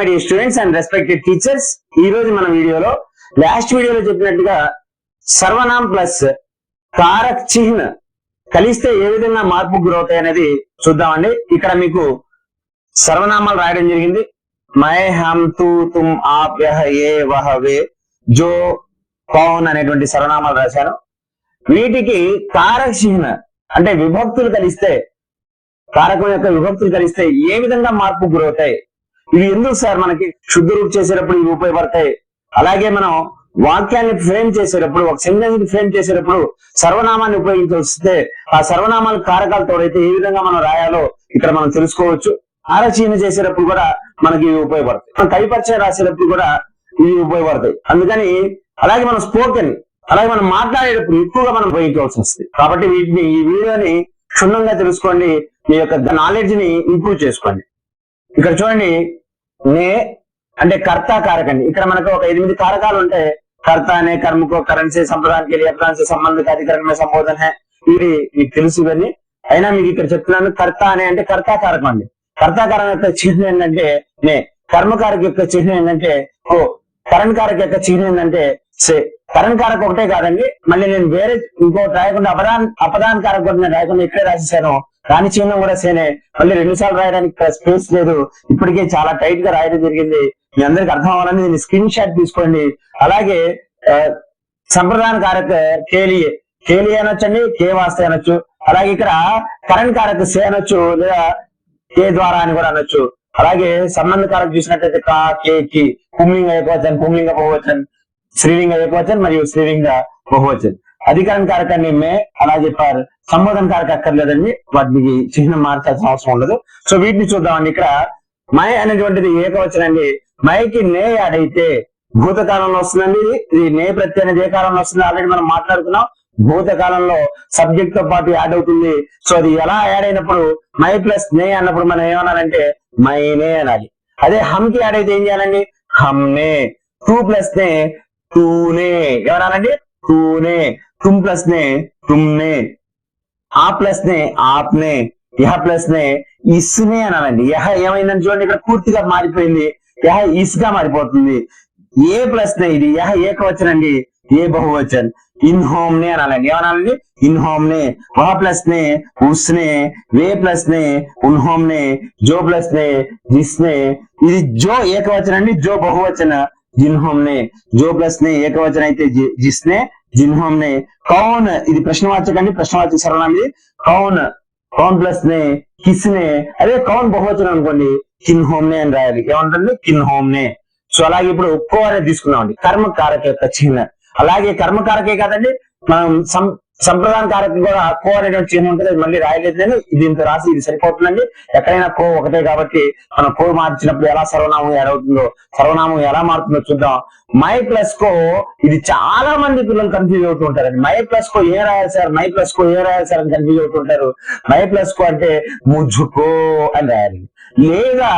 My dear students and respected teachers ఈ రోజు మన వీడియోలో లాస్ట్ వీడియోలో చెప్పినట్టుగా సర్వనామ్ ప్లస్ కారక్ చిహ్న కలిస్తే ఏ విధంగా మార్పు గురవుతాయి అనేది చూద్దామండి. ఇక్కడ మీకు సర్వనామాలు రాయడం జరిగింది. మై హమ్ తూ తుమ్ ఆప్ యహ ఏ వహ వే జో పౌన్ అనేటువంటి సర్వనామాలు రాశాను. వీటికి తారక్ చిహ్న అంటే విభక్తులు కలిస్తే కారకం యొక్క విభక్తులు కలిస్తే ఏ విధంగా మార్పు గురవుతాయి? ఇవి ఎందుకు సార్ మనకి శుద్ధ రూపు చేసేటప్పుడు ఇవి ఉపయోగపడతాయి అలాగే మనం వాక్యాన్ని ఫ్రేమ్ చేసేటప్పుడు ఒక సెంటెన్స్ని ఫ్రేమ్ చేసేటప్పుడు సర్వనామాన్ని ఉపయోగించవస్తే ఆ సర్వనామాల కారకాలు తోడైతే ఏ విధంగా మనం రాయాలో ఇక్కడ మనం తెలుసుకోవచ్చు. ఆరచీన చేసేటప్పుడు కూడా మనకి ఇవి ఉపయోగపడతాయి. మనం కవిపరిచయం రాసేటప్పుడు కూడా ఇవి ఉపయోగపడతాయి. అందుకని అలాగే మనం స్పోకెన్ అలాగే మనం మాట్లాడేటప్పుడు ఎక్కువగా మనం ఉపయోగించవలసి వస్తుంది. కాబట్టి వీటిని ఈ వీడియోని క్షుణ్ణంగా తెలుసుకోండి. మీ యొక్క నాలెడ్జ్ని ఇంప్రూవ్ చేసుకోండి. ఇక్కడ చూడండి నే అంటే కర్త కారకండి. ఇక్కడ మనకు ఒక ఎనిమిది కారకాలు ఉంటాయి. కర్త అనే కర్మకు కరెన్సీ సంప్రదాయానికి లియప్రాన్సీ సంబంధిత అధికరణ సంబోధన ఇది మీకు తెలుసు ఇవన్నీ. అయినా మీకు ఇక్కడ చెప్తున్నాను కర్త అనే అంటే కర్తాకారకం అండి. కర్తాకారం యొక్క చిహ్నం ఏంటంటే నే. కర్మకారక యొక్క చిహ్నం ఏంటంటే ఓ. కరణ్ కారక యొక్క చిహ్నం ఏంటంటే సే. కరణ్ కారక ఒకటే కాదండి. మళ్ళీ నేను వేరే ఇంకోటి రాయకుండా అపదాన్ అపదాన్ కారక కూడా నేను రాయకుండా ఇక్కడే రాసేసాను. రాణి చిహ్నం కూడా సేనే. మళ్ళీ రెండు సార్లు రాయడానికి స్పేస్ లేదు. ఇప్పటికే చాలా టైట్గా రాయడం జరిగింది. మీ అందరికి అర్థం అవ్వాలని దీన్ని స్క్రీన్ షాట్ తీసుకోండి. అలాగే సంప్రదాన కారక కేలియే కేలియే అనొచ్చండి కే వాస్తే అనొచ్చు. అలాగే ఇక్కడ కరణ్ కారక సే అనొచ్చు లేదా కే ద్వారా అని కూడా అనొచ్చు. అలాగే సంబంధ కారక చూసినట్టయితే కా కే కి. పుంలింగ ఏకవచన్ పుంలింగ అని శ్రీలింగ ఏకవచన్ మరియు శ్రీలింగ బహువచన్. అధికారం కారకాన్ని మే అలా చెప్పారు. సంబోధన కారక అక్కర్లేదండి. వాటికి చిహ్నం మార్చాల్సిన అవసరం ఉండదు. సో వీటిని చూద్దామండి. ఇక్కడ మై అనేటువంటిది ఏకవచనండి మైకి నే యాడ్ అయితే భూతకాలంలో వస్తుందండి ఇది. ఇది నే ప్రత్యయ అనేది ఏ కాలంలో వస్తుంది? ఆల్రెడీ మనం మాట్లాడుకున్నాం. భూతకాలంలో సబ్జెక్ట్తో పాటు యాడ్ అవుతుంది. సో అది ఎలా యాడ్ అయినప్పుడు మై ప్లస్ నే అన్నప్పుడు మనం ఏమనాలంటే మైనే అనాలి. అదే హమ్కి యాడ్ అయితే ఏం చేయాలండి? హమ్నే టూ ప్లస్ నే తూనే. ఏమనాలండి తూనే. తుమ్ ప్లస్ నే తుమ్నే. ఆ ప్లస్ నే ఆప్నే. యహ ప్లస్ నే ఇస్నే అనాలండి. యహ ఏమైందని చూడండి ఇక్కడ పూర్తిగా మారిపోయింది. యహ ఇస్గా మారిపోతుంది. ఏ ప్లస్ నే ఇది? యహ ఏకవచనండి. ఏ బహువచన్? ఇన్ హోమ్ నే అనాలండి. ఏమనాలండి? ఇన్ హోమ్ నే వహ ప్లస్ నే ఉస్నే. వే ప్లస్ నే ఉన్ హోమ్ నే జో ప్లస్ నే జిస్నే. ఇది జో ఏకవచనం అండి జో బహువచన. జిన్ నే జో ప్లస్ నే ఏకవచన అయితే జి- జిస్నే జిన్ నే కౌన్ ఇది ప్రశ్నవాచక అండి ప్రశ్నవాచక సర్వనామం ఇది కౌన్ కౌన్ ప్లస్ నే కిస్ నే అదే కౌన్ బహువచనం అనుకోండి కిన్ హోమ్ నే అని రాయాలి. ఏమంటుంది? కిన్ హోమ్ నే సో అలాగే ఇప్పుడు ఒక్కో అనేది తీసుకున్నాం అండి కర్మకారక యొక్క చిహ్న. అలాగే కర్మకారకే కాదండి మనం సం సంప్రదాయ కారకం కూడా కో అనేటువంటి చిహ్నం ఉంటుంది. మళ్ళీ రాయలేదు నేను దీంతో రాసి ఇది సరిపోతుందండి. ఎక్కడైనా కో ఒకటే కాబట్టి మనం కో మార్చినప్పుడు ఎలా సర్వనామం యాడ్ అవుతుందో సర్వనామం ఎలా మారుతుందో చూద్దాం. మై ప్లస్ కో ఇది చాలా మంది పిల్లలు కన్ఫ్యూజ్ అవుతూ ఉంటారండి. మై ప్లస్ కో ఏ రాయాలి సార్? మై ప్లస్ కో ఏ రాయాలి సార్ అని కన్ఫ్యూజ్ అవుతుంటారు మై ప్లస్ కో అంటే ముజుకో అని రాయాలి. లేదా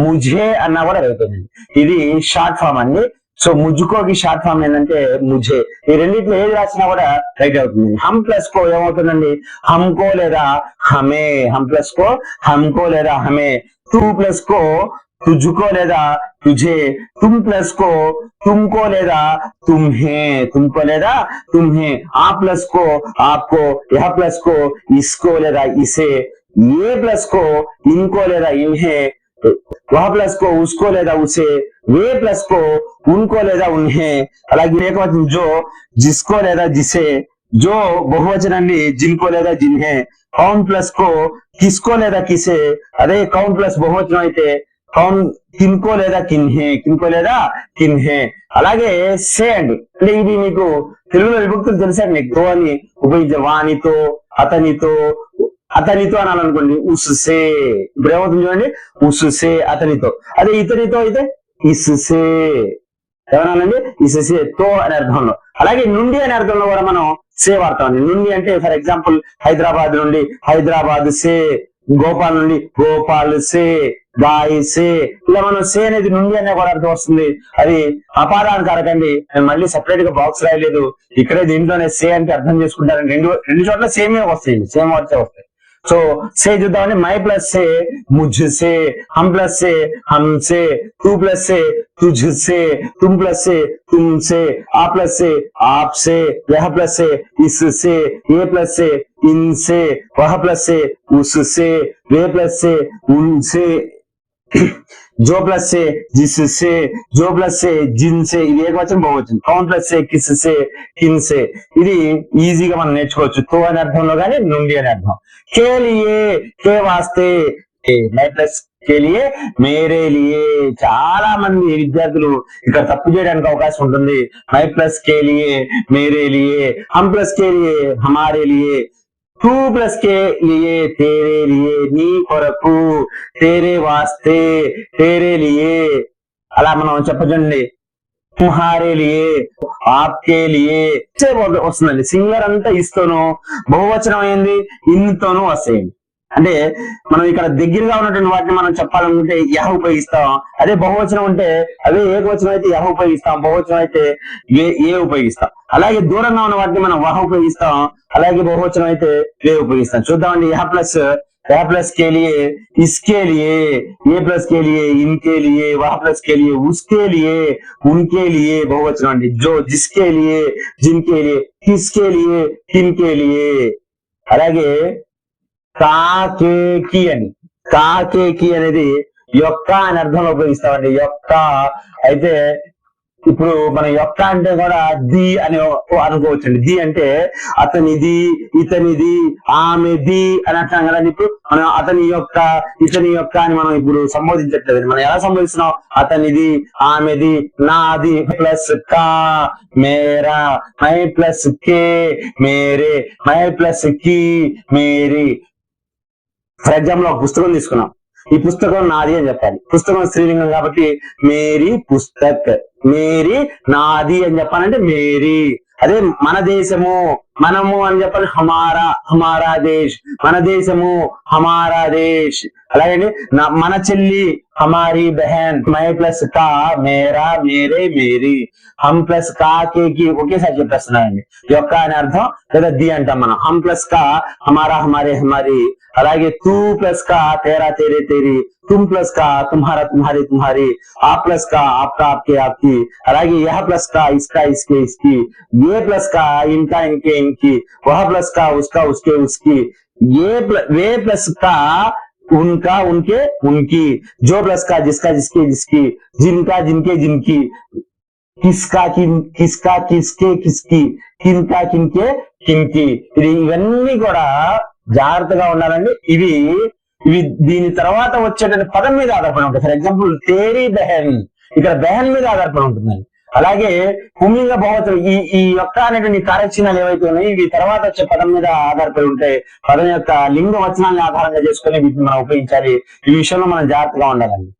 ముజే అన్నా కూడా అవుతుంది ఇది షార్ట్ ఫామ్ అండి. సో ముజుకోకి షార్ట్ ఫామ్ ఏంటంటే ముజే ఈ రెండింటిలో ఏది రాసినా కూడా రైట్ అవుతుంది హమ్ ప్లస్ కో ఏమవుతుందండి హమ్కో లేదా హమే హమ్ ప్లస్ కో హమ్కో లేదా హమే టూ ప్లస్ కో तुझको लेदा तुझे तुम प्लस को तुमको लेदा तुम्हें तुमको लेदा तुम्हें आ प्लस को आपको यह प्लस को इसको लेदा इसे ये प्लस को इनको लेदा इन्हें वह ప్లస్ కో उसको లేదా उसे वे ప్లస్ కో उनको లేదా उन्हें అలాగే ఏకవచనం జో जिसको లేదా जिसे జో బహువచనాన్ని జిన్కో లేదా జిన్హే కౌన్ ప్లస్ కో కిస్కో లేదా కిసే అదే కౌన్ ప్లస్ బహువచనం అయితే కౌన్ కిన్కో లేదా కిన్హే కిన్కో లేదా కిన్హే అలాగే సే అండి అంటే ఇది మీకు తెలుగులో విభక్తులు తెలుసండి మీకు తో అని ఉపయోగించే వానితో అతనితో అతనితో అనాలనుకోండి. ఉసుసే. ఇప్పుడు ఏమవుతుంది చూడండి? ఉసుసే అతనితో. అదే ఇతనితో అయితే ఇసుసే. ఏమనాలండి? ఇసుసే తో అనే అర్థంలో. అలాగే నుండి అనే అర్థంలో కూడా మనం సే వాడతామండి. నుండి అంటే ఫర్ ఎగ్జాంపుల్ హైదరాబాద్ నుండి హైదరాబాద్ సే గోపాల్ నుండి గోపాల్ సే బాయ్ సే. ఇలా మనం సే అనేది నుండి అనే కూడా అర్థం వస్తుంది. అది అపాదాన కారకండి నేను మళ్ళీ సెపరేట్గా బాక్స్ రాయలేదు. ఇక్కడే దీంట్లోనే సే అంటే అర్థం చేసుకుంటారని రెండు రెండు చోట్ల సేమే వస్తాయండి. సేమ్ వర్డ్సే వస్తాయి. सो so, से जुदा होने माय प्लस से मुझसे हम प्लस से हमसे तू प्लस से तुझसे तुम प्लस से तुमसे आ प्लस से आपसे यह प्लस से इससे ये प्लस से इनसे वह प्लस से उससे वे प्लस से उनसे। జో ప్లస్ సే జిస్ సే జో ప్లస్ సే జిన్ జిన్సే ఇది ఏకవచనం బహువచనం. కౌన్ ప్లస్ సే కిస్ సే కిన్సే ఇది ఈజీగా మనం నేర్చుకోవచ్చు. తో అనే అర్థంలో కానీ నుండి అనే అర్థం. కేలియే కే వాస్తే మై ప్లస్ కేలియే మేరే లియే చాలా మంది విద్యార్థులు ఇక్కడ తప్పు చేయడానికి అవకాశం ఉంటుంది. మై ప్లస్ కేలియే మేరే లియే హమ్ ప్లస్ కేలియే హమారే లియే టూ ప్లస్ కే లియే తేరే లియే నీ కొరకు తేరే వాస్తే తేరే లియే అలా మనం చెప్పచండి తుహారే లియే ఆప్కే లియే వస్తుందండి సింగర్ అంతా ఇస్తోను బహువచనం అయింది ఇన్తోనూ వస్తాయండి అంటే మనం ఇక్కడ దగ్గరగా ఉన్నటువంటి వాటిని మనం చెప్పాలనుకుంటే యహ ఉపయోగిస్తాం అదే బహువచనం ఉంటే అదే ఏకవచనం అయితే యహ ఉపయోగిస్తాం బహువచనం అయితే ఏ ఏ ఉపయోగిస్తాం అలాగే దూరంగా ఉన్న వాటిని మనం వహ ఉపయోగిస్తాం అలాగే బహువచనం అయితే వే ఉపయోగిస్తాం చూద్దామండి యహ ప్లస్ यह प्लस के लिए इसके लिए ये प्लस के लिए इनके लिए वह प्लस के लिए उसके लिए उनके लिए बहुवचन अंडी जो जिसके लिए जिनके लिए किसके लिए किनके लिए అలాగే కాకేకి అని. కాకేకి అనేది యొక్క అని అర్థంలో ఉపయోగిస్తామండి. యొక్క అయితే ఇప్పుడు మన యొక్క అంటే కూడా ది అని అనుకోవచ్చండి. ది అంటే అతనిది ఇతనిది ఆమెది అని అంటాం కదండి ఇప్పుడు మనం అతని యొక్క ఇతని యొక్క అని మనం ఇప్పుడు సంబోధించట్లేదు మనం ఎలా సంబోధిస్తున్నాం? అతనిది ఆమెది నాది ప్లస్ కా మేరా మై ప్లస్ కే మేరే మై ప్లస్కి మేరీ ఫర్ ఎగ్జాంపుల్ ఒక పుస్తకం తీసుకున్నాం. ఈ పుస్తకం నాది అని చెప్పాలి. పుస్తకం స్త్రీలింగం కాబట్టి మేరీ పుస్తక్. మేరీ నాది అని చెప్పాలంటే మేరీ. అదే మన దేశము. మనము అని చెప్పాలి హమారా హమారా దేశ్. మన దేశము హమారా దేశ్. అలాగే మన చెల్లి హమారీ బెహన్ మై ప్లస్ కా మేరా మేరే మేరీ. హమ్ ప్లస్ కా కేకి ఒకేసారి చెప్పేస్తున్నామండి యొక్క అనే అర్థం లేదా ది అంటాం మనం. హమ్ ప్లస్ కా హమారా హమారే హమారి. అలాగే తూ ప్లస్ కా తేరా తేరే తేరి. తుమ్ ప్లస్ కా తుమ్హారా తుమ్హారీ తుమ్హారీ. ఆ ప్లస్ కా ఆప్కా ఆప్కే ఆప్కి. అలాగే యహ ప్లస్ కా ఇస్కా ఇస్కే ఇస్కి. ఏ ప్లస్ కా ఇంకా ఇంకే इनके इनकी वह प्लस का उसका उसके उसकी ये प्ल- वे प्लस का उनका उनके उनकी जो प्लस का जिसका जिसके जिसकी जिनका जिनके जिनकी किसका किन किसका किसके किसकी किनका किनके కిన్కి ఇది ఇవన్నీ కూడా జాగ్రత్తగా ఉండాలండి ఇవి ఇవి దీని తర్వాత వచ్చేటువంటి పదం మీద ఆధారపడి ఉంటుంది ఫర్ ఎగ్జాంపుల్ తేరీ బెహన్ ఇక్కడ బెహన్ మీద ఆధారపడి ఉంటుందండి అలాగే పుమింగ భవతం ఈ ఈ యొక్క అనేటువంటి కార్యచిహ్నాలు ఏవైతే ఉన్నాయి ఇవి తర్వాత వచ్చే పదం మీద ఆధారపడి ఉంటే పదం యొక్క లింగ వచనాన్ని ఆధారంగా చేసుకుని వీటిని మనం ఉపయోగించాలి. ఈ విషయంలో మనం జాగ్రత్తగా ఉండాలండి.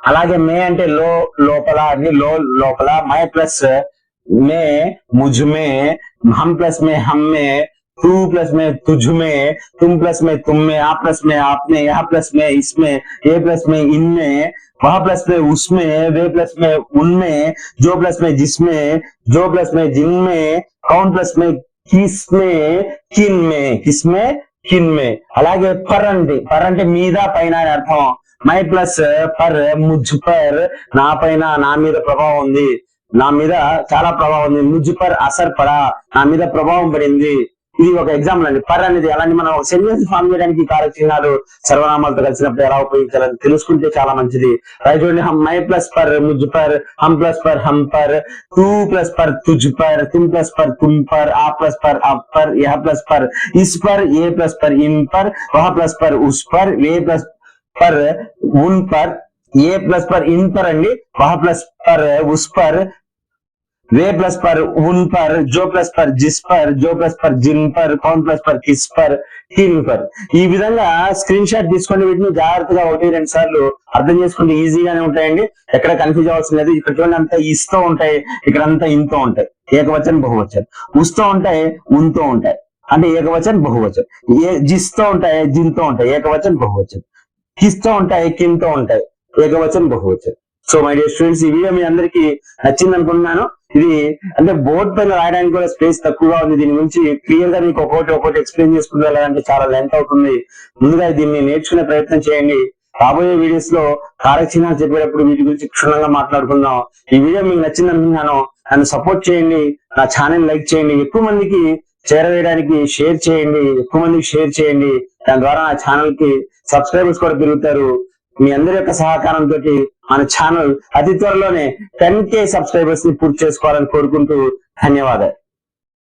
అలాగే మే అంటే లో లోపల అని లో లోపల మై ప్లస్ మే ముజ్ మే హమ్ ప్లస్ మే హమ్ మే तू प्लस में तुझ में तुम प्लस में तुम में आप प्लस में आप में यह प्लस में इसमें ये प्लस में इनमें वह प्लस में उसमें वे प्लस में उनमें जो प्लस में जिसमें जो प्लस में जिनमें कौन प्लस में किसमें किन में किसमें కిన్ మే అలాగే పర్ అంటే పర్ అంటే మీద పైన అని అర్థం మై ప్లస్ పర్ ముజ్ పర్ నా పైన నా మీద ప్రభావం ఉంది నా మీద చాలా ప్రభావం ఉంది ముజ్ పర్ అసర్ పడా నా మీద ప్రభావం పడింది ఇది ఒక ఎగ్జాంపుల్ అండి పర్ అనేది అలాంటి మనం ఒక సెంటెన్స్ ఫామ్ చేయడానికి కారక చిహ్నాలు సర్వనామాలతో కలిసినప్పుడు ఎలా ఉపయోగించాలని తెలుసుకుంటే చాలా మంచిది రైట్ హమ్ మై ప్లస్ పర్ ముజ్ పర్ హమ్ ప్లస్ పర్ హమ్ పర్ టూ ప్లస్ పర్ తుజ్ పర్ తుమ్ ప్లస్ పర్ తుమ్ పర్ ఆ ప్లస్ పర్ అప్ పర్ యహ ప్లస్ పర్ ఇస్ పర్ ఏ ప్లస్ పర్ ఇన్ పర్ వహ ప్లస్ పర్ ఉస్ పర్ వే ప్లస్ పర్ ఉన్ పర్ ఏ ప్లస్ పర్ ఇన్ పర్ అండి వహ ప్లస్ పర్ ఉస్ పర్ वे प्लस पर उन पर जो प्लस पर जिस पर जो प्लस पर जिन पर कौन ప్లస్ పర్ కిస్ పర్ కిన్ పర్ ఈ విధంగా స్క్రీన్ షాట్ తీసుకొని వీటిని జాగ్రత్తగా ఒకటి రెండు సార్లు అర్థం చేసుకుంటే ఈజీగానే ఉంటాయండి ఎక్కడ కన్ఫ్యూజ్ అవ్వాల్సిన లేదు ఇక్కడ చూడండి అంతా ఇస్తో ఉంటాయి ఇక్కడ అంతా ఇంతో ఉంటాయి ఏకవచన్ బహువచన్ ఉస్తో ఉంటాయి ఉంతో ఉంటాయి అంటే ఏకవచన్ బహువచన్ ఏ జిస్తో ఉంటాయి జిన్తో ఉంటాయి ఏకవచన్ బహువచన్ కిస్తో ఉంటాయి కిన్తో ఉంటాయి ఏకవచన్ బహువచన్ సో మై డియర్ స్టూడెంట్స్ ఈ వీడియో మీ అందరికి నచ్చింది అనుకుంటున్నాను ఇది అంటే బోర్డ్ పైన రాయడానికి కూడా స్పేస్ తక్కువగా ఉంది. దీని గురించి క్లియర్గా మీకు ఒక్కొక్కటి ఒక్కొక్కటి ఎక్స్ప్లెయిన్ చేసుకుంటూ వెళ్ళాలంటే చాలా లెంత్ అవుతుంది. ముందుగా దీన్ని నేర్చుకునే ప్రయత్నం చేయండి. రాబోయే వీడియోస్లో కారక చిహ్నాలు చెప్పేటప్పుడు వీటి గురించి క్షుణ్ణంగా మాట్లాడుకుందాం. ఈ వీడియో మీకు నచ్చింది అనుకుంటున్నాను నన్ను సపోర్ట్ చేయండి. నా ఛానల్ లైక్ చేయండి. ఎక్కువ మందికి చేరవేయడానికి షేర్ చేయండి. ఎక్కువ మందికి షేర్ చేయండి. దాని ద్వారా నా ఛానల్కి సబ్స్క్రైబర్స్ కూడా పెరుగుతారు. మీ అందరి యొక్క సహకారంతో మన ఛానల్ అతి త్వరలోనే టెన్ కే సబ్స్క్రైబర్స్ని పూర్తి చేసుకోవాలని కోరుకుంటూ ధన్యవాదాలు.